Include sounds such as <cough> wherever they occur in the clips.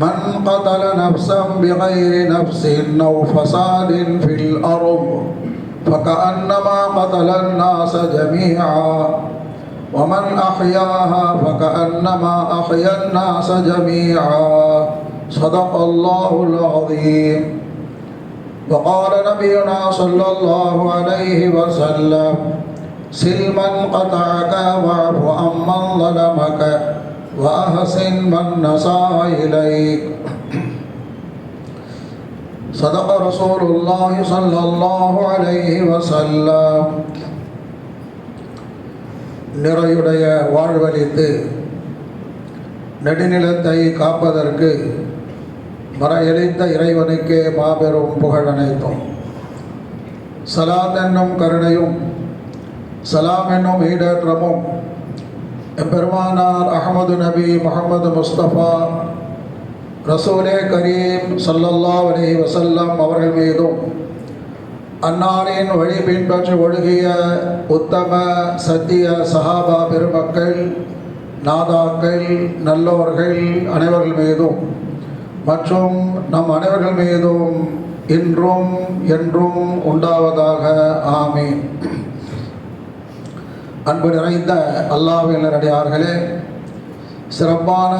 من قتل نفسا بغير نفس أو فساد في الأرض فكأنما قتل الناس جميعا ومن أحياها فكأنما أحيا الناس جميعا صدق الله العظيم. وقال نبينا صلى الله عليه وسلم سل من قطعك واعف عمن ظلمك وأحسن من نساء إليك صدق رسول الله صلى الله عليه وسلم நிறையுடைய வாழ்வழித்து நெடுநிலத்தை காப்பதற்கு மறையளித்த இறைவனுக்கே மாபெரும் புகழ் அனைத்தும் சலாத் என்னும் கருணையும் சலாம் என்னும் ஈடேற்றமும் எம்பெருமானார் அகமது நபி முகமது முஸ்தபா ரசூலே கரீம் சல்லல்லா அலி வசல்லம் அவர்கள் மீதும் அன்னாரின் வழி பின்பற்றி ஒழுகிய உத்தம சத்திய சஹாபா பெருமக்கள் நாதாக்கள் நல்லோர்கள் அனைவர்கள் மீதும் மற்றும் நம் அனைவர்கள் மீதும் இன்றும் என்றும் உண்டாவதாக. ஆமீன். அன்பு நிறைந்த அல்லாவினரடியார்களே சிறப்பான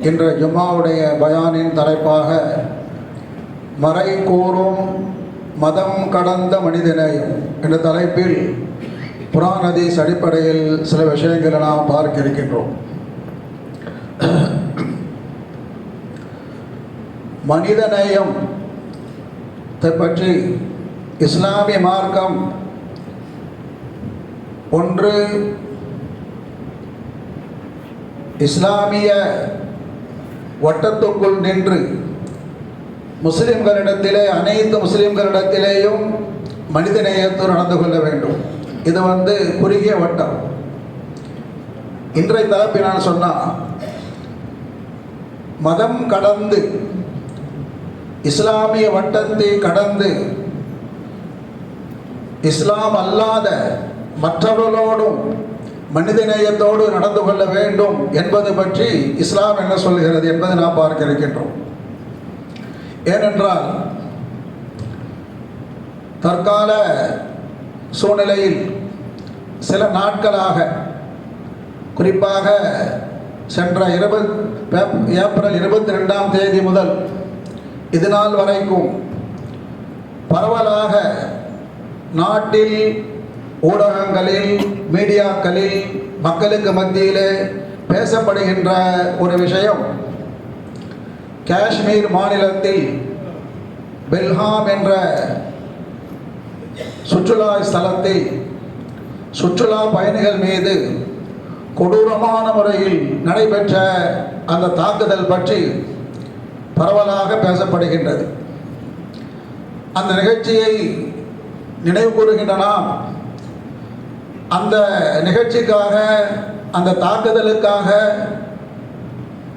இன்று ஜுமாவுடைய பயானின் தலைப்பாக மறை கூறும் மதம் கடந்த மனிதநேயம் என்ற தலைப்பில் புராணதீஸ் அடிப்படையில் சில விஷயங்களை நாம் பார்க்க இருக்கின்றோம். மனிதநேயம் பற்றி இஸ்லாமிய மார்க்கம் ஒன்று இஸ்லாமிய வட்டத்துக்குள் நின்று முஸ்லிம்களிடத்திலே அனைத்து முஸ்லிம்களிடத்திலேயும் மனிதநேயத்தோடு நடந்து கொள்ள வேண்டும். இது வந்து குறுகிய வட்டம். இன்றைய தரப்பி நான் சொன்னால் மதம் கடந்து இஸ்லாமிய வட்டத்தை கடந்து இஸ்லாம் அல்லாத மற்றவர்களோடும் மனிதநேயத்தோடு நடந்து கொள்ள வேண்டும் என்பது பற்றி இஸ்லாம் என்ன சொல்கிறது என்பதை நாம் பார்க்க இருக்கின்றோம் ஏனென்றால் தற்கால சூழ்நிலையில் சில நாட்களாக குறிப்பாக சென்ற இருபத் ஏப்ரல் இருபத்தி ரெண்டாம் தேதி முதல் இதுநாள் வரைக்கும் பரவலாக நாட்டில் ஊடகங்களில் மீடியாக்களில் மக்களுக்கு மத்தியிலே பேசப்படுகின்ற ஒரு விஷயம். காஷ்மீர் மாநிலத்தில் பெல்ஹாம் என்ற சுற்றுலா ஸ்தலத்தில் சுற்றுலா பயணிகள் மீது கொடூரமான முறையில் நடைபெற்ற அந்த தாக்குதல் பற்றி பரவலாக பேசப்படுகின்றது. அந்த நிகழ்ச்சியை நினைவு கூறுகின்ற நாம் அந்த நிகழ்ச்சிக்காக அந்த தாக்குதலுக்காக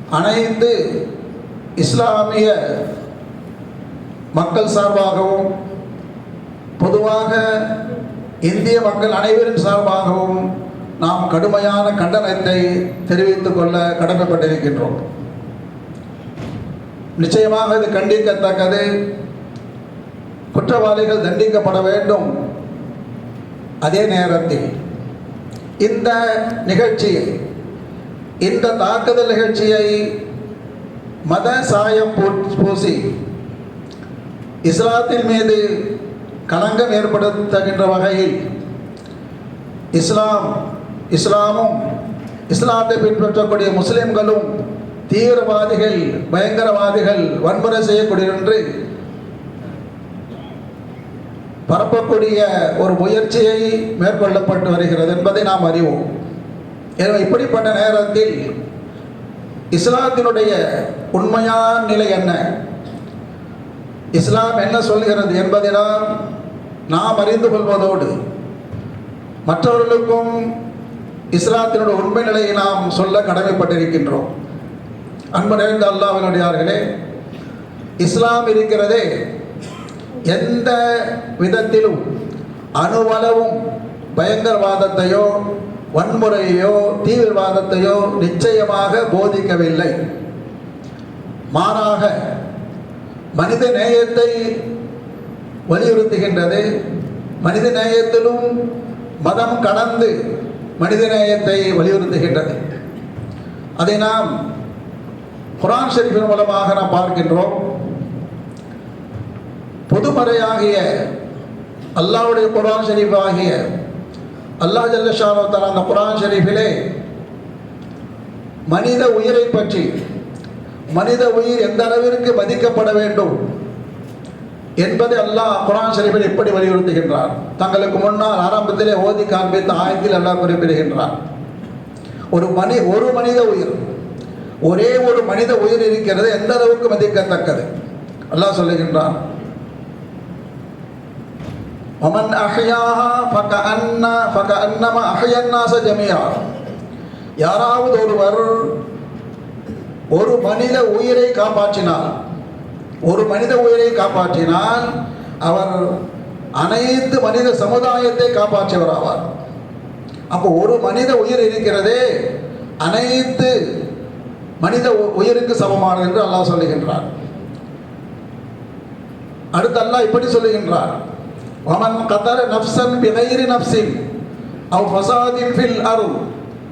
அனைத்து இஸ்லாமிய மக்கள் சார்பாகவும் பொதுவாக இந்திய மக்கள் அனைவரின் சார்பாகவும் நாம் கடுமையான கண்டனத்தை தெரிவித்துக் கொள்ள கடமைப்பட்டிருக்கின்றோம். நிச்சயமாக இது கண்டிக்கத்தக்கது. குற்றவாளிகள் தண்டிக்கப்பட வேண்டும். அதே நேரத்தில் இந்த நிகழ்ச்சியை இந்த தாக்குதல் நிகழ்ச்சியை மத சாயம் பூசி இஸ்லாத்தின் மீது களங்கம் ஏற்படுத்துகின்ற வகையில் இஸ்லாம் இஸ்லாமும் இஸ்லாத்தை பின்பற்றக்கூடிய முஸ்லிம்களும் தீவிரவாதிகள் பயங்கரவாதிகள் வன்முறை செய்யக்கூடிய என்று பரப்பக்கூடிய ஒரு முயற்சியை மேற்கொள்ளப்பட்டு வருகிறது என்பதை நாம் அறிவோம். எனவே இப்படிப்பட்ட நேரத்தில் இஸ்லாத்தினுடைய உண்மையான நிலை என்ன? இஸ்லாம் என்ன சொல்கிறது என்பதெல்லாம் நாம் அறிந்து கொள்வதோடு மற்றவர்களுக்கும் இஸ்லாத்தினுடைய உண்மை நிலையை நாம் சொல்ல கடமைப்பட்டிருக்கின்றோம். அன்பு நிறைந்த அல்லாவினுடையார்களே இஸ்லாம் இருக்கிறதே எந்த விதத்திலும் அணுவளவும் பயங்கரவாதத்தையோ வன்முறையோ தீவிரவாதத்தையோ நிச்சயமாக போதிக்கவில்லை. மாறாக மனித நேயத்தை வலியுறுத்துகின்றது. மனித நேயத்திலும் மதம் கடந்து மனித நேயத்தை வலியுறுத்துகின்றது. அதை நாம் குரான் ஷெரீஃபின் மூலமாக நாம் பார்க்கின்றோம். பொதுமறையாகிய அல்லாவுடைய குரான் ஷெரீஃப் ஆகிய அல்லாஹ் ஜல்லஷானோ தலா அந்த குரான் ஷெரீஃபிலே மனித உயிரை பற்றி மனித உயிர் எந்த அளவிற்கு மதிக்கப்பட வேண்டும் என்பதை அல்லாஹ் குரான் ஷெரீஃபில் எப்படி வலியுறுத்துகின்றார்? தங்களுக்கு முன்னால் ஆரம்பத்திலே ஓதி காண்பித்த ஆயத்தில் அல்லாஹ் குறிப்பிடுகின்றார். ஒரு மனி ஒரு மனித உயிர் ஒரே ஒரு மனித உயிர் இருக்கிறது எந்த அளவுக்கு மதிக்கத்தக்கது? அல்லாஹ் சொல்லுகின்றான் ومن أحياها فكأن فكأنما أحيا الناس جميعا. யாராவது ஒருவர் ஒரு மனித உயிரை காப்பாற்றினார் ஒரு மனித உயிரை காப்பாற்றினால் அவர் அனைத்து மனித சமுதாயத்தை காப்பாற்றியவர் ஆவார் அப்போ ஒரு மனித உயிர் இருக்கிறதே அனைத்து மனித உ- உயிருக்கு சமமானது என்று அல்லாஹ் சொல்லுகின்றார் அடுத்து அல்லாஹ் இப்படி சொல்லுகின்றார் ومن قتل نفسا بغير نفس அவ் ஃபசாதின் ஃபில் அரு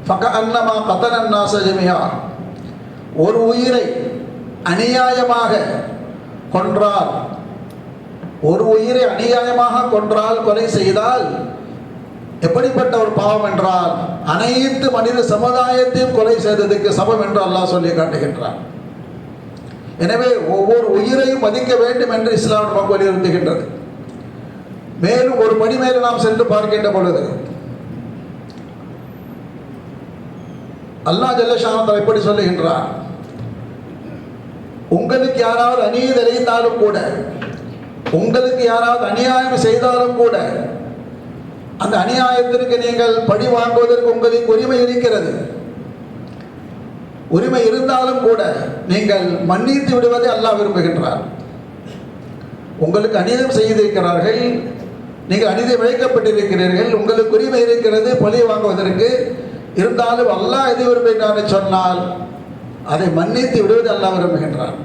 ஃபக அன்னமா الناس جميعا. ஒரு உயிரை அநியாயமாக கொன்றால் ஒரு உயிரை அநியாயமாக கொன்றால் கொலை செய்தால் எப்படிப்பட்ட ஒரு பாவம் என்றால் அனைத்து மனித சமுதாயத்தையும் கொலை செய்ததுக்கு சமம் என்று அல்லாஹ் சொல்லி காட்டுகின்றார் எனவே ஒவ்வொரு உயிரையும் மதிக்க வேண்டும் என்று இஸ்லாம் நமக்கு வலியுறுத்துகின்றது. மேலும் ஒரு படி மேலே நாம் சென்று பார்க்கின்ற பொழுது அல்லாஹ் ஜல்லஷானந்தர் எப்படி சொல்லுகின்றார். உங்களுக்கு யாராவது அநீதி இழைத்தாலும் கூட உங்களுக்கு யாராவது அநியாயம் செய்தாலும் கூட அந்த அநியாயத்திற்கு நீங்கள் பழி வாங்குவதற்கு உங்களுக்கு உரிமை இருக்கிறது. உரிமை இருந்தாலும் கூட நீங்கள் மன்னித்து விடுவதை அல்லாஹ் விரும்புகின்றார். உங்களுக்கு அநீதம் செய்திருக்கிறார்கள் நீங்கள் அநீதி விளைக்கப்பட்டிருக்கிறீர்கள் உங்களுக்கு உரிமை இருக்கிறது பழி வாங்குவதற்கு. இருந்தாலும் அல்லாஹ் எது விரும்புகிறான்னு சொன்னால் அதை மன்னித்து விடுவது அல்லாஹ் விரும்புகின்றார்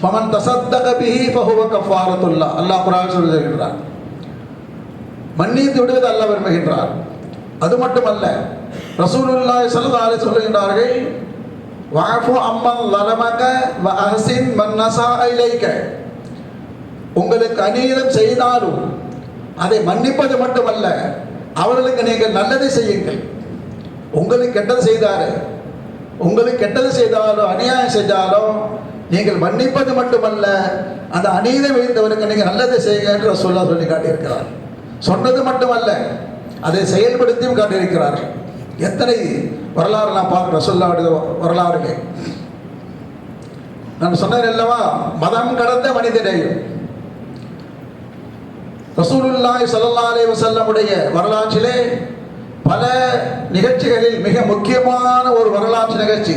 ஃபமன் தசத்தக பிஹி பகுவ கஃபாரத்துல்லா. அல்லாஹ் குரான் சொல்லுகின்றார் மன்னித்து விடுவது அல்லாஹ் விரும்புகின்றார் அது மட்டுமல்ல ரசூலுல்லாஹி ஸல்லல்லாஹு சொல்லுகின்றார்கள் வாஃபு அம்மன் லலமக வ அஹ்சின் மன் நஸா உங்களுக்கு அநீதம் செய்தாலும் அதை மன்னிப்பது மட்டுமல்ல அவர்களுக்கு நீங்கள் நல்லதை செய்யுங்கள். உங்களுக்கு கெட்டது செய்தாரு. உங்களுக்கு கெட்டது செய்தாலோ அநியாயம் செஞ்சாலோ நீங்கள் மன்னிப்பது மட்டுமல்ல அந்த அநீதம் வைத்தவருக்கு நீங்கள் நல்லதை செய்யுங்க என்று சொல்ல சொல்லி காட்டியிருக்கிறார். சொன்னது மட்டுமல்ல அதை செயல்படுத்தியும் காட்டியிருக்கிறார்கள். எத்தனை வரலாறு நான் பார்க்கிறேன் சொல்லாவுடைய வரலாறுகள் நான் சொன்னேன் அல்லவா? மதம் கடந்த மனிதனையும் ரசூலுல்லாய் சல்லா அலே வசல்லமுடைய வரலாற்றிலே பல நிகழ்ச்சிகளில் மிக முக்கியமான ஒரு வரலாற்று நிகழ்ச்சி.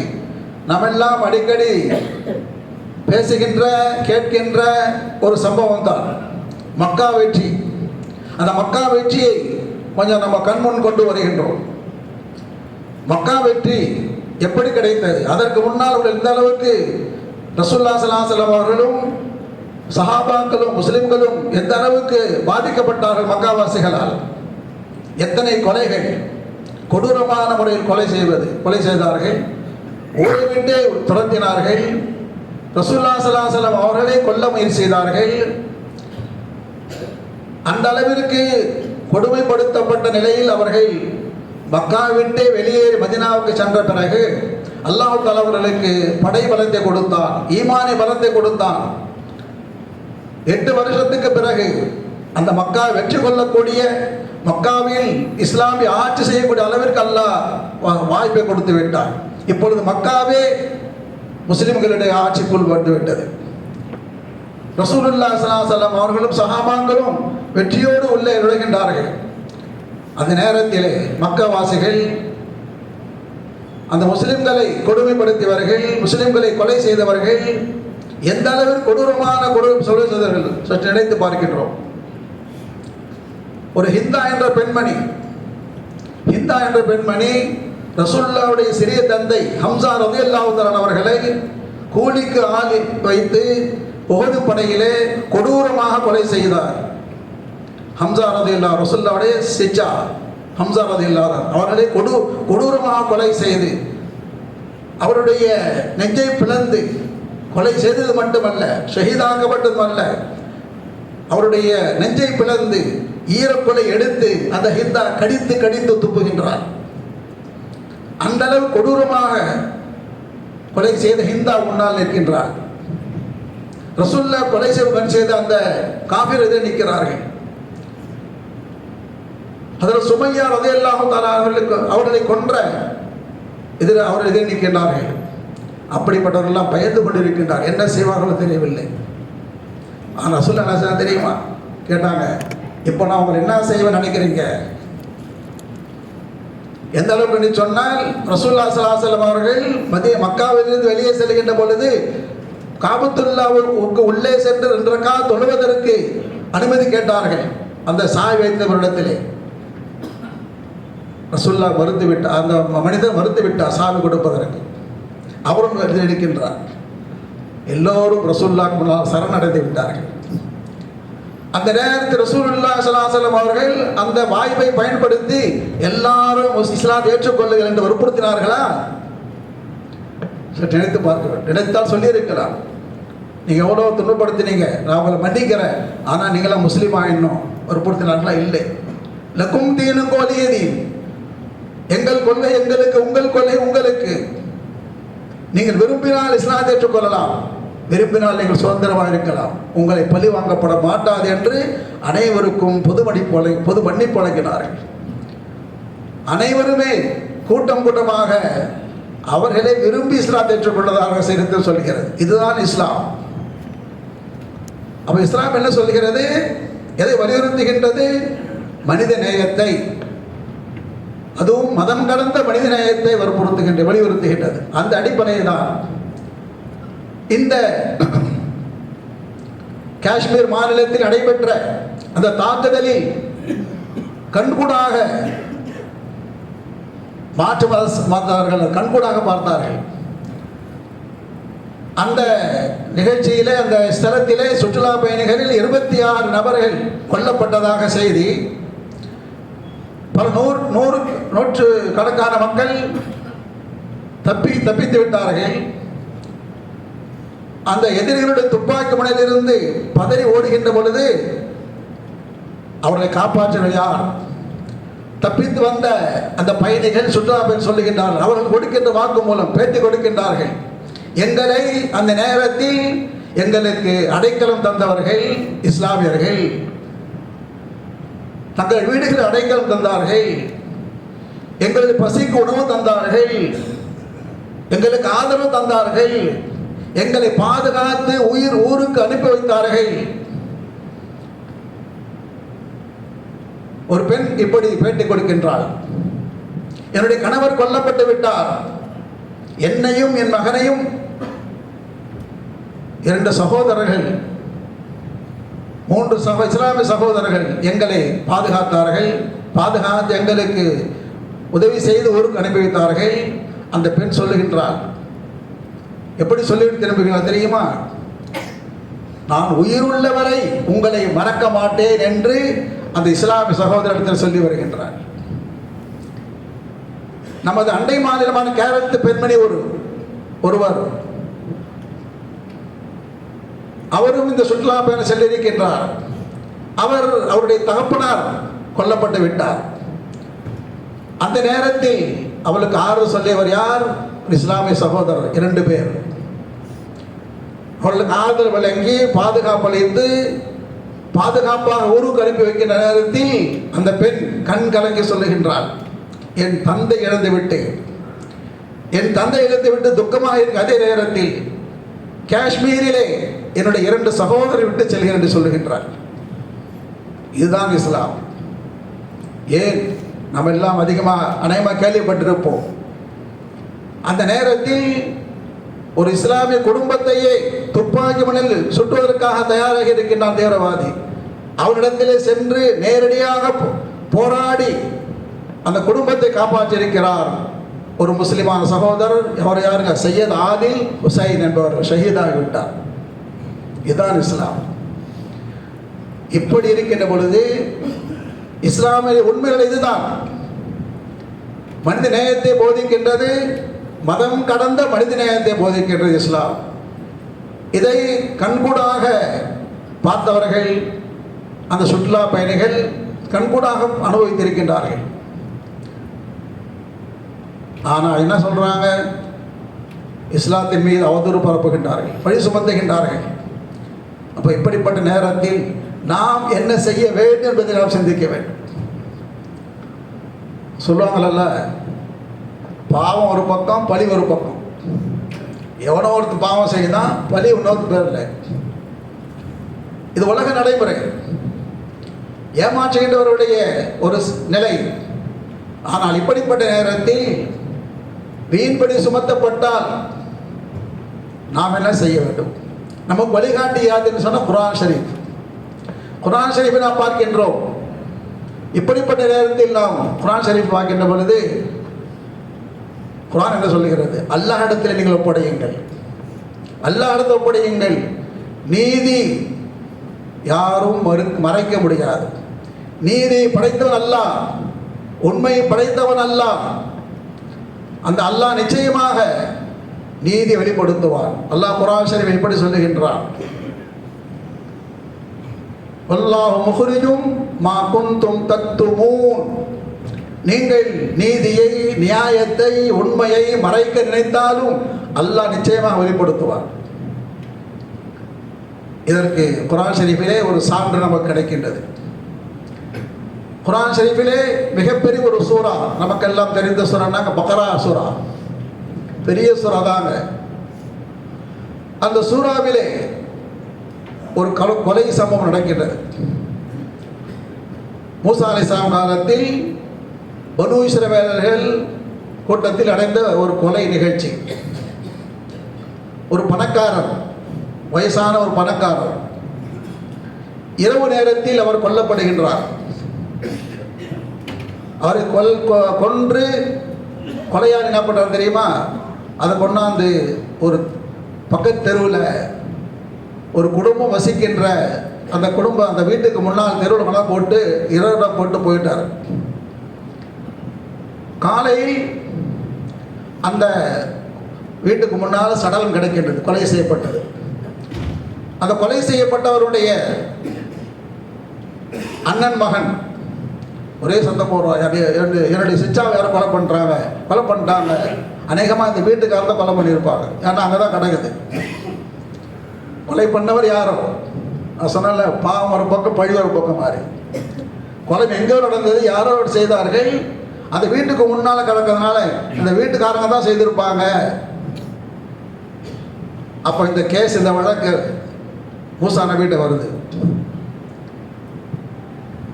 நம்மெல்லாம் அடிக்கடி பேசுகின்ற கேட்கின்ற ஒரு சம்பவம் தான். மக்கா வெற்றி. அந்த மக்கா வெற்றியை கொஞ்சம் நம்ம கண்முன் கொண்டு வருகின்றோம். மக்கா வெற்றி எப்படி கிடைத்தது? அதற்கு முன்னால் உள்ள இந்த அளவுக்கு ரசுல்லா சலாசலம் அவர்களும் சஹாபாக்களும் முஸ்லிம்களும் எந்த அளவுக்கு பாதிக்கப்பட்டார்கள் மக்காவாசிகளால்? எத்தனை கொலைகள் கொடூரமான முறையில் கொலை செய்வது கொலை செய்தார்கள்? ஓய்விட்டே விட்டே துரத்தினார்கள். ரசூல்லா சலாசலம் அவர்களே கொல்ல முயற்சி செய்தார்கள். அந்த அளவிற்கு கொடுமைப்படுத்தப்பட்ட நிலையில் அவர்கள் மக்கா விட்டே வெளியேறி மதினாவுக்கு சென்ற பிறகு அல்லாஹ் தலைவர்களுக்கு படை பலத்தை கொடுத்தான் ஈமானி பலத்தை கொடுத்தான். எட்டு வருஷத்துக்கு பிறகு அந்த மக்கா வெற்றி கொள்ளக்கூடிய மக்காவில் இஸ்லாமிய ஆட்சி செய்யக்கூடிய அளவிற்கு அல்லாஹ் வா- வாய்ப்பை கொடுத்து விட்டார் இப்பொழுது மக்காவே முஸ்லிம்களுடைய ஆட்சிக்குள் வந்துவிட்டது ரசூலுல்லா சலாசலம் அவர்களும் சஹாபாங்களும் வெற்றியோடு உள்ளே நுழைகின்றார்கள். அந்த நேரத்திலே மக்கவாசிகள் அந்த முஸ்லிம்களை கொடுமைப்படுத்தியவர்கள் முஸ்லிம்களை கொலை செய்தவர்கள் எந்த அளவில் கொடூரமான கொடூரம் சொல்ல செய்தவர்கள் சற்று நினைத்து பார்க்கின்றோம். ஒரு ஹிந்தா என்ற பெண்மணி ஹிந்தா என்ற பெண்மணி ரசுல்லாவுடைய சிறிய தந்தை ஹம்சா ரதி அல்லாவுதரன் அவர்களை கூலிக்கு ஆள் வைத்து உகது படையிலே கொடூரமாக கொலை செய்தார். ஹம்சா ரதி அல்லா ரசுல்லாவுடைய சிச்சா ஹம்சா ரதி அல்லாதான் அவர்களை கொடு கொடூரமாக கொலை செய்து அவருடைய நெஞ்சை பிளந்து கொலை செய்தது மட்டுமல்ல ஷஹீதாக்கப்பட்டதும் அவருடைய நெஞ்சை பிளந்து ஈரக்கொலை எடுத்து அந்த ஹிந்தா கடித்து கடித்து துப்புகின்றார். அந்த அளவு கொடூரமாக கொலை செய்த ஹிந்தா முன்னால் நிற்கின்றார். ரசுல்லா கொலை செய்வன் செய்த அந்த காபிர் எதிரே நிற்கிறார்கள். அதில் சுமையார் ரதையெல்லாம் அவர்களுக்கு அவர்களை கொன்ற எதிர அவர்கள் எதிரே நிற்கின்றார்கள். அப்படிப்பட்டவர்கள்லாம் பயந்து கொண்டிருக்கின்றார். என்ன செய்வார்களோ தெரியவில்லை. ஆனால் சொல்ல என்ன தெரியுமா? கேட்டாங்க இப்போ நான் உங்களை என்ன செய்வேன் நினைக்கிறீங்க? எந்த அளவுக்கு நீ சொன்னால் ரசூல்லா சலாசலம் அவர்கள் மதிய மக்காவிலிருந்து வெளியே செல்கின்ற பொழுது காபத்துல்லாவுக்கு உள்ளே சென்று ரெண்டரைக்கா தொழுவதற்கு அனுமதி கேட்டார்கள். அந்த சாய் வைத்தவரிடத்திலே ரசுல்லா மறுத்து விட்டார் அந்த மனிதன் மறுத்து விட்டார் சாமி கொடுப்பதற்கு. அவரும் இருக்கின்றார் எல்லோரும் ரசூல்லாக்கு சரணடைந்து விட்டார்கள். அந்த நேரத்தில் ரசூலுல்லா சலாசலம் அவர்கள் அந்த வாய்ப்பை பயன்படுத்தி எல்லாரும் இஸ்லாம் ஏற்றுக்கொள்ளுங்கள் என்று வற்புறுத்தினார்களா? நினைத்து பார்க்க நினைத்தால் சொல்லியிருக்கலாம். நீங்கள் எவ்வளோ துன்பப்படுத்தினீங்க? நான் உங்களை மன்னிக்கிறேன். ஆனால் நீங்களாம் முஸ்லீம் ஆயிடணும் வற்புறுத்தினார்களா? இல்லை. லக்கும் தீனும் தீன் எங்கள் கொள்கை எங்களுக்கு உங்கள் கொள்கை உங்களுக்கு. நீங்கள் விரும்பினால் இஸ்லாத்தை ஏற்றுக்கொள்ளலாம். விரும்பினால் நீங்கள் சுதந்திரமாக இருக்கலாம். உங்களை பழி வாங்கப்பட மாட்டாது என்று அனைவருக்கும் பொது மன்னிப்பு பொது மன்னிப்பு வழங்கினார்கள் அனைவருமே கூட்டம் கூட்டமாக அவர்களை விரும்பி இஸ்லாம் ஏற்றுக்கொண்டதாக சரித்திரம் சொல்கிறது. இதுதான் இஸ்லாம். அப்போ இஸ்லாம் என்ன சொல்கிறது? எதை வலியுறுத்துகின்றது? மனித நேயத்தை. அதுவும் மதம் கடந்த மனித நேயத்தை வற்புறுத்துகின்ற வலியுறுத்துகின்றது. அந்த அடிப்படையை தான் இந்த காஷ்மீர் மாநிலத்தில் நடைபெற்ற அந்த தாக்குதலில் கண்கூடாக மாற்று மதத்தார்கள் கண்கூடாக பார்த்தார்கள். அந்த நிகழ்ச்சியிலே அந்த ஸ்தலத்திலே சுற்றுலா பயணிகளில் இருபத்தி ஆறு நபர்கள் கொல்லப்பட்டதாக செய்தி பல நூறு நூறு நூற்று கணக்கான மக்கள் தப்பி தப்பித்து விட்டார்கள். அந்த எதிரிகளுடைய துப்பாக்கி முனையிலிருந்து பதறி ஓடுகின்ற பொழுது அவர்களை காப்பாற்றினர் யார்? தப்பித்து வந்த அந்த பயணிகள் சுற்றுலா பயணி சொல்லுகின்றார்கள். அவர்கள் கொடுக்கின்ற வாக்கு மூலம் பேட்டி கொடுக்கின்றார்கள். எங்களை அந்த நேரத்தில் எங்களுக்கு அடைக்கலம் தந்தவர்கள் இஸ்லாமியர்கள். தங்கள் வீடுகளில் அடைக்கலம் தந்தார்கள். எங்களுக்கு பசிக்கு உணவு தந்தார்கள். எங்களுக்கு ஆதரவு தந்தார்கள். எங்களை பாதுகாத்து உயிர் ஊருக்கு அனுப்பி வைத்தார்கள். ஒரு பெண் இப்படி பேட்டி கொடுக்கின்றாள். என்னுடைய கணவர் கொல்லப்பட்டு விட்டார். என்னையும் என் மகனையும் இரண்டு சகோதரர்கள் மூன்று சக இஸ்லாமிய சகோதரர்கள் எங்களை பாதுகாத்தார்கள். பாதுகாத்து எங்களுக்கு உதவி செய்து ஊருக்கு அனுப்பி வைத்தார்கள். அந்த பெண் சொல்லுகின்றார் எப்படி சொல்லிவிட்டு திரும்புகிறார் தெரியுமா? நான் உயிருள்ளவரை உங்களை மறக்க மாட்டேன் என்று அந்த இஸ்லாமிய சகோதரத்தில் சொல்லி வருகின்றார். நமது அண்டை மாநிலமான கேரளத்து பெண்மணி ஒரு ஒருவர் அவரும் இந்த சுற்றுலா பயணம் சென்றிருக்கின்றார் அவர் அவருடைய தகப்பனார் கொல்லப்பட்டு விட்டார். அந்த நேரத்தில் அவளுக்கு ஆறு சொல்லியவர் யார்? இஸ்லாமிய சகோதரர் இரண்டு பேர். அவர்களுக்கு ஆறுதல் வழங்கி பாதுகாப்பு அளித்து பாதுகாப்பாக ஊருக்கு அனுப்பி வைக்கின்ற நேரத்தில் அந்த பெண் கண் கலங்கி சொல்லுகின்றாள். என் தந்தை இழந்து விட்டு என் தந்தை இழந்து விட்டு துக்கமாக இருக்கு அதே நேரத்தில் காஷ்மீரிலே என்னுடைய இரண்டு சகோதரர் விட்டு செல்கிறேன் என்று சொல்லுகின்றார். இதுதான் இஸ்லாம். ஏன்? நம்ம எல்லாம் அதிகமாக அநேகமாக கேள்விப்பட்டிருப்போம். அந்த நேரத்தில் ஒரு இஸ்லாமிய குடும்பத்தையே துப்பாக்கி மணில் சுட்டுவதற்காக தயாராக இருக்கின்றான் தீவிரவாதி. அவனிடத்திலே சென்று நேரடியாக போ- போராடி அந்த குடும்பத்தை காப்பாற்றியிருக்கிறார். ஒரு முஸ்லிமான சகோதரர் அவர் யாருங்க சையத் ஆதில் ஹுசைன் என்பவர் ஷஹீதாகிவிட்டார் இதுதான் இஸ்லாம் இப்படி இருக்கின்ற பொழுது இஸ்லாமிய உண்மைகள் இதுதான் மனித நேயத்தை போதிக்கின்றது மதம் கடந்த மனித நேயத்தை போதிக்கின்றது இஸ்லாம் இதை கண்கூடாக பார்த்தவர்கள் அந்த சுற்றுலா பயணிகள் கண்கூடாக அனுபவித்திருக்கின்றார்கள் ஆனால் என்ன சொல்கிறாங்க இஸ்லாத்தின் மீது அவதூறு பரப்புகின்றார்கள் பழி சுமத்துகின்றார்கள். அப்போ இப்படிப்பட்ட நேரத்தில் நாம் என்ன செய்ய வேண்டும் என்பதை நாம் சிந்திக்க வேண்டும். சொல்லுவாங்களல்ல பாவம் ஒரு பக்கம் பழி ஒரு பக்கம். எவனோ ஒருத்தர் பாவம் செய்யுதான் பழி இன்னொரு பேரில் இது உலக நடைமுறை. ஏமாற்றுகின்றவருடைய ஒரு நிலை. ஆனால் இப்படிப்பட்ட நேரத்தில் வீண்படி சுமத்தப்பட்டால் நாம் என்ன செய்ய வேண்டும்? நமக்கு வழிகாட்டி யாதுன்னு சொன்னால் குரான் ஷரீஃப் குரான் ஷரீஃபை நாம் பார்க்கின்றோம். இப்படிப்பட்ட நேரத்தில் நாம் குரான் ஷரீஃப் பார்க்கின்ற பொழுது குரான் என்ன சொல்லுகிறது? அல்லாஹ் இடத்தில் நீங்கள் ஒப்படையுங்கள். அல்லாஹ் இடத்தில் ஒப்படையுங்கள். நீதி யாரும் மறு மறைக்க முடியாது. நீதி படைத்தவன் அல்லாஹ் உண்மையை படைத்தவன் அல்லாஹ் அந்த அல்லாஹ் நிச்சயமாக நீதி வெளிப்படுத்துவான். அல்லாஹ் குரான் ஷரீஃப் எப்படி சொல்லுகின்றான். வல்லாஹு முஹ்ரிஜும் மா குந்தும் தத்துமூன் நீங்கள் நீதியை நியாயத்தை உண்மையை மறைக்க நினைத்தாலும் அல்லாஹ் நிச்சயமாக வெளிப்படுத்துவார் இதற்கு குரான் ஷரீஃபிலே ஒரு சான்று நமக்கு கிடைக்கின்றது. குரான் ஷரீஃபிலே மிகப்பெரிய ஒரு சூறா. நமக்கெல்லாம் தெரிந்த சூறானாங்க பக்ரா சூறா. பெரிய சூறா தாங்க. அந்த சூறாவிலே ஒரு கல கொலை சம்பவம் நடக்கின்றது. மூசா அலிசாம் காலத்தில் பனு இஸ்ரவேலர்கள் கூட்டத்தில் அடைந்த ஒரு கொலை நிகழ்ச்சி. ஒரு பணக்காரர் வயசான ஒரு பணக்காரர் இரவு நேரத்தில் அவர் கொல்லப்படுகின்றார். அவரை கொல் கொ- கொன்று கொலையாளி என்ன பண்ணுறாரு தெரியுமா? அதை கொண்டாந்து ஒரு பக்கத்து தெருவில் ஒரு குடும்பம் வசிக்கின்ற அந்த குடும்பம் அந்த வீட்டுக்கு முன்னால் தெருவில் மழை போட்டு இரவு போட்டு போயிட்டார். காலையில் அந்த வீட்டுக்கு முன்னால் சடலம் கிடைக்கின்றது கொலை செய்யப்பட்டது. அந்த கொலை செய்யப்பட்டவருடைய அண்ணன் மகன் ஒரே சண்டை போடுறோம் என்னுடைய சிச்சாவை யாரும் கொலை பண்ணுறாங்க கொலை பண்ணிட்டாங்க. அநேகமாக இந்த வீட்டுக்காரர் தான் கொலை பண்ணியிருப்பாங்க ஏன்னா அங்கே தான் கிடக்குது. கொலை பண்ணவர் யாரோ? நான் சொன்னால பாவம் ஒரு பக்கம் பழி ஒரு பக்கம் மாறி. கொலை எங்கேயோ நடந்தது யாரோ செய்தார்கள். அந்த வீட்டுக்கு முன்னால் கிடக்கிறதுனால இந்த வீட்டுக்காரங்க தான் செய்திருப்பாங்க. அப்போ இந்த கேஸ் இந்த வழக்கு மூசான வீட்டை வருது.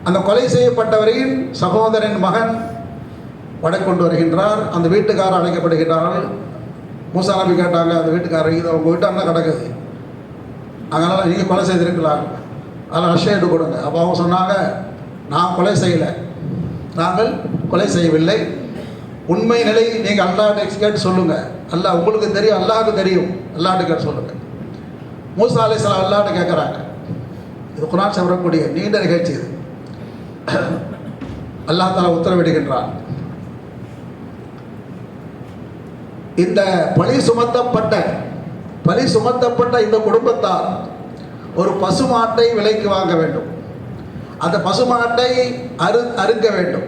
அந்த கொலை செய்யப்பட்டவரின் சகோதரன் மகன் வடக்கு கொண்டு வருகின்றார். அந்த வீட்டுக்காரர் அழைக்கப்படுகின்றார்கள் மூசா நபி கேட்டாங்க அந்த வீட்டுக்காரர் இது அவங்க வீட்டு அண்ணன் கிடக்குது அதனால் நீங்கள் கொலை செய்திருக்கலாம். அதில் அஷேடு கொடுங்க. அப்போ அவங்க சொன்னாங்க நான் கொலை செய்யலை. நாங்கள் கொலை செய்யவில்லை. உண்மை நிலை நீங்கள் அல்லாஹ் கேட்டு சொல்லுங்கள் அல்ல உங்களுக்கு தெரியும் அல்லாவுக்கு தெரியும். அல்லாட்டு கேட்டு சொல்லுங்கள் மூசா அலிஸ்லாம் அல்லாஹ்ட்டு கேட்குறாங்க இது குரான் சவரக்கூடிய நீண்ட நிகழ்ச்சி இது. <coughs> அல்லா தாலா உத்தரவிடுகின்றான். இந்த பழி சுமத்தப்பட்ட பழி சுமத்தப்பட்ட இந்த குடும்பத்தார் ஒரு பசுமாட்டை விலைக்கு வாங்க வேண்டும். அந்த பசுமாட்டை அரு அறுக்க வேண்டும்.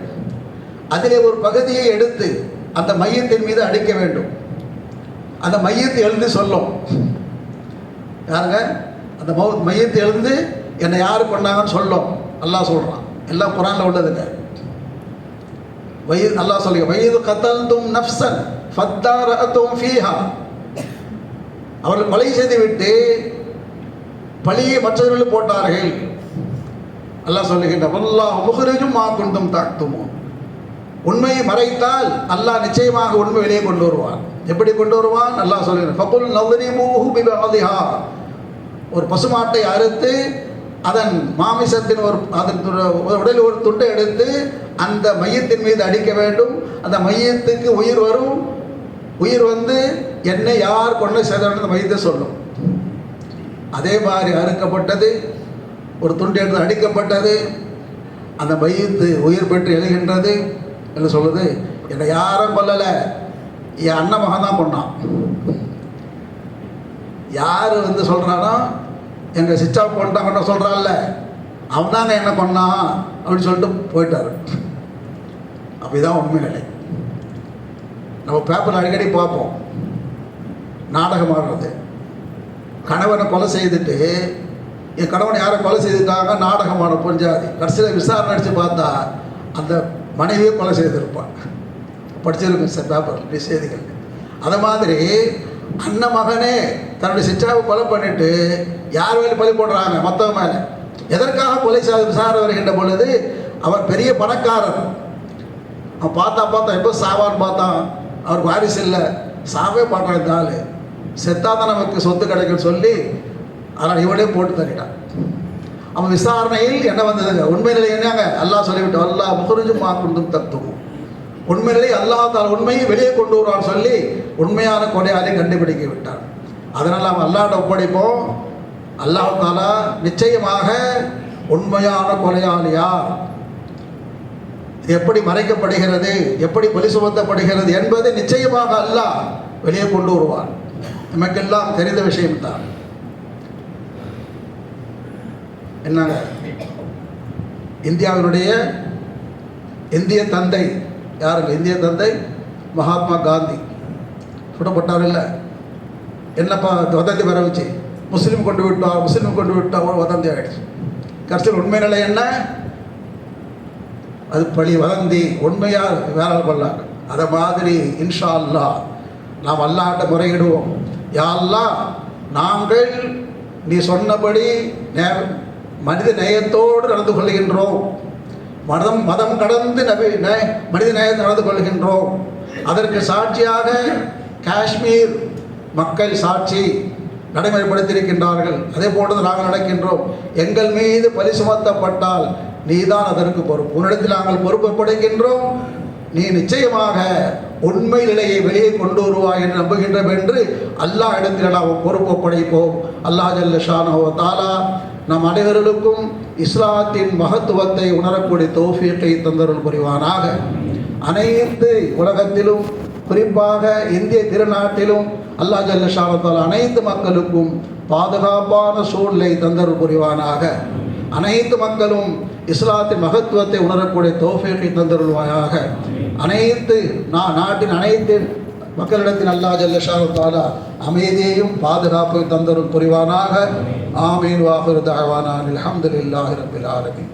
அதிலே ஒரு பகுதியை எடுத்து அந்த மையத்தின் மீது அடிக்க வேண்டும். அந்த மையத்தை எழுந்து சொல்லும். யாருங்க? அந்த மௌ மையத்தை எழுந்து என்னை யார் கொண்டாங்கன்னு சொல்லும். நல்லா சொல்கிறான் எல்லாம் குரானில் உள்ளதுங்க வயது நல்லா சொல்லுங்க வயது கத்தல்தும் நஃப்சன் ஃபத்தாரத்தும் ஃபீஹா. அவர்கள் கொலை செய்துவிட்டு பழியை மற்றவர்கள் போட்டார்கள். அல்லாஹ் சொல்லுகின்ற வல்லாஹ் முகரஜும் மா குண்டும் தாக்துமோ. உண்மையை மறைத்தால் அல்லாஹ் நிச்சயமாக உண்மை வெளியே கொண்டு வருவான். எப்படி கொண்டு வருவான்? அல்லாஹ் சொல்லுகிறான் ஃபகுல் நவ்ரிமூஹு பிபஅதிஹா. ஒரு பசுமாட்டை அறுத்து அதன் மாமிசத்தின் ஒரு அதன் உடலில் ஒரு துண்டை எடுத்து அந்த மையத்தின் மீது அடிக்க வேண்டும். அந்த மையத்துக்கு உயிர் வரும். உயிர் வந்து என்னை யார் கொண்டு சேர்ந்த அந்த மையத்தை சொல்லும். அதே மாதிரி அறுக்கப்பட்டது ஒரு துண்டு எடுத்து அடிக்கப்பட்டது அந்த மையத்து உயிர் பெற்று எழுகின்றது என்று சொல்லுது என்னை யாரும் கொல்லலை. என் அண்ணன் மகன் தான் கொண்டான் யார் வந்து சொல்கிறானோ எங்கள் சிச்சா கொண்டான் கொண்ட சொல்கிறான்ல அவன் தாங்க என்ன கொண்டான் அப்படின்னு சொல்லிட்டு போயிட்டாரு. அப்படிதான் உண்மை நிலை நம்ம பேப்பர் அடிக்கடி பார்ப்போம். நாடகம் ஆடுறது. கணவனை கொலை செய்துட்டு என் கணவனை யாரை கொலை செய்துட்டாங்க? நாடகமான பொஞ்சாதி கடைசியில் விசாரணை அடித்து பார்த்தா அந்த மனைவியே கொலை செய்திருப்பான் படிச்சிருக்கேன் சார் பேப்பர் செய்திகள். அதை மாதிரி அண்ணன் மகனே தன்னுடைய சிச்சாவை கொலை பண்ணிட்டு யார் மேலே பழி போடுறாங்க? மற்றவங்க மேலே. எதற்காக கொலை செய்து விசாரணை வருகின்ற பொழுது அவர் பெரிய பணக்காரர். அவன் பார்த்தா பார்த்தா எப்போ சாவான்னு பார்த்தான் அவருக்கு வாரிசு இல்லை. சாவே பாடுறான் இந்த ஆள். செத்தாதான் நமக்கு சொத்து கிடைக்கும்னு சொல்லி அதனால் இவனே போட்டு தள்ளிட்டான். அவன் விசாரணையில் என்ன வந்ததுங்க? உண்மை நிலை என்னங்க? சொல்லிவிட்டு அல்லாஹ் முகருஜும் மாக்குண்டும் தத்துவம் உண்மையிலே நிலை அல்லாஹ் உண்மையை வெளியே கொண்டு வருவான்னு சொல்லி உண்மையான கொடையாளை கண்டுபிடிக்க விட்டான். அதனால் அவன் அல்லாட்ட ஒப்படைப்போம். அல்லாஹாலா நிச்சயமாக உண்மையான கொலையாளியா எப்படி மறைக்கப்படுகிறது? எப்படி பலி சுமத்தப்படுகிறது என்பதை நிச்சயமாக அல்லாஹ் வெளியே கொண்டு வருவான். நமக்கெல்லாம் தெரிந்த விஷயம்தான் என்னங்க? இந்தியாவினுடைய இந்திய தந்தை யாருங்க இந்திய தந்தை மகாத்மா காந்தி. சுடப்பட்டார் இல்லை என்னப்பா வதந்தி வர வச்சு முஸ்லீம் கொண்டு விட்டா முஸ்லீம் கொண்டு விட்டோம் வதந்தி ஆகிடுச்சு கடைசியில் உண்மை நிலை என்ன? அது பழி வதந்தி. உண்மையாக வேலை கொள்ளாங்க. அதை மாதிரி இன்ஷா அல்லாஹ் நாம் அல்லாட்ட முறையிடுவோம். யாரெல்லாம் நாங்கள் நீ சொன்னபடி நே மனித நேயத்தோடு நடந்து கொள்கின்றோம். மதம் மதம் கடந்து நபி நே- மனித நேயத்தை நடந்து கொள்கின்றோம். அதற்கு சாட்சியாக காஷ்மீர் மக்கள் சாட்சி நடைமுறைப்படுத்தியிருக்கின்றார்கள். அதே போன்று நாங்கள் நடக்கின்றோம். எங்கள் மீது பலி சுமத்தப்பட்டால் நீதான் அதற்கு பொறுப்பு. உன்னிடத்தில் நாங்கள் பொறுப்பப்படுகின்றோம். நீ நிச்சயமாக உண்மை நிலையை வெளியே கொண்டு வருவாய் என்று நம்புகின்றோம் என்று அல்லா இடத்தில் நாம் பொறுப்பு படைப்போம். அல்லாஹ் ஜல்ல ஷானஹு தாலா நம் அனைவர்களுக்கும் இஸ்லாத்தின் மகத்துவத்தை உணரக்கூடிய தௌஃபீக்கை தந்தருள் புரிவானாக. அனைத்து உலகத்திலும் குறிப்பாக இந்திய திருநாட்டிலும் அல்லாஹ் ஜல்லஷாவத்தால் அனைத்து மக்களுக்கும் பாதுகாப்பான சூழ்நிலை தந்தருள் புரிவானாக. அனைத்து மக்களும் இஸ்லாத்தின் மகத்துவத்தை உணரக்கூடிய தோஃபியத்தை தந்தருள்வாயாக. அனைத்து நா நாட்டின் அனைத்து மக்களிடத்தில் அல்லா ஜல்ல ஷானத்தாலா அமைதியையும் பாதுகாப்பையும் தந்தரும் புரிவானாக. ஆமீன் வாஹிர் தஅவானா அல்ஹம்துலில்லாஹி ரப்பில் ஆலமீன்.